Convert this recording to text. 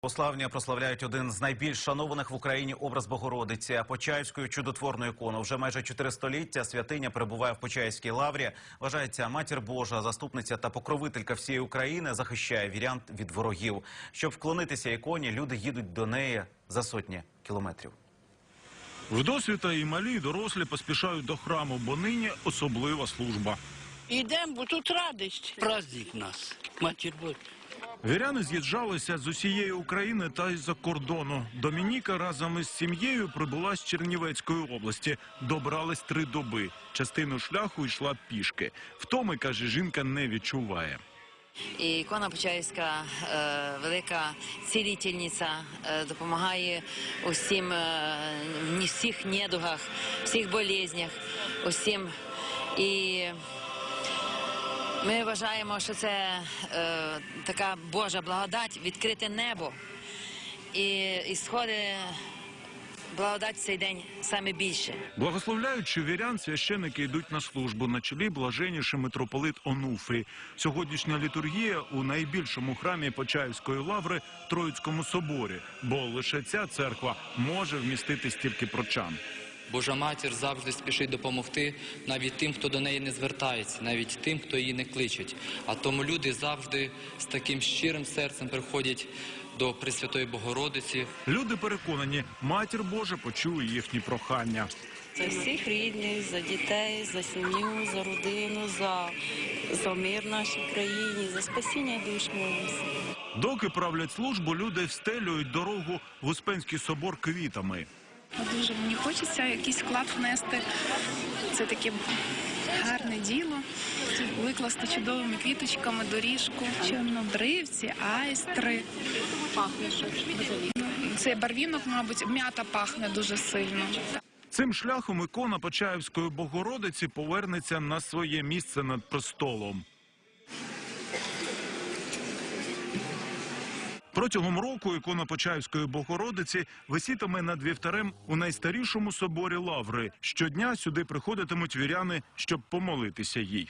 Пославні прославляють один з найбільш шанованих в Україні образ Богородиці. А Почаївською чудотворну ікону вже майже чотири століття святиня перебуває в Почаївській лаврі. Вважається матір Божа, заступниця та покровителька всієї України, захищає вірян від ворогів. Щоб вклонитися іконі, люди їдуть до неї за сотні кілометрів. Вдосвіта і малі, і дорослі поспішають до храму, бо нині особлива служба. Ідемо, бо тут радість. Праздник нас, матір Божа. Віряни з'їжджалися з усієї України та й за кордону. Домініка разом із сім'єю прибула з Чернівецької області. Добрались три доби. Частину шляху йшла пішки. Втоми, каже, жінка не відчуває. І ікона Почаївська е, велика цілительниця, е, допомагає усім е, всіх недугах, всіх болезнях, усім. І ми вважаємо, що це е, така Божа благодать, відкрите небо. І, і сходи благодать цей день саме більше. Благословляючи вірян, священики йдуть на службу на чолі блаженніший митрополит Онуфрій. Сьогоднішня літургія у найбільшому храмі Почаївської лаври Троїцькому соборі, бо лише ця церква може вмістити стільки прочан. Божа матір завжди спішить допомогти навіть тим, хто до неї не звертається, навіть тим, хто її не кличить. А тому люди завжди з таким щирим серцем приходять до Пресвятої Богородиці, Люди переконані, матір Божа почує їхні прохання. За всіх рідних, за дітей, за сім'ю, за родину, за, за мир в нашій країні, за спасіння душ молимося. Доки правлять службу, люди встелюють дорогу в Успенський собор квітами. Дуже мені хочеться якийсь вклад внести. Це таке гарне діло. Викласти чудовими квіточками доріжку, чорнобривці, айстри. Пахне Цей барвінок, мабуть, м'ята пахне дуже сильно. Цим шляхом ікона Почаївської Богородиці повернеться на своє місце над престолом. Протягом року ікона Почаївської Богородиці висітиме над вівтарем у найстарішому соборі Лаври. Щодня сюди приходитимуть віряни, щоб помолитися їй.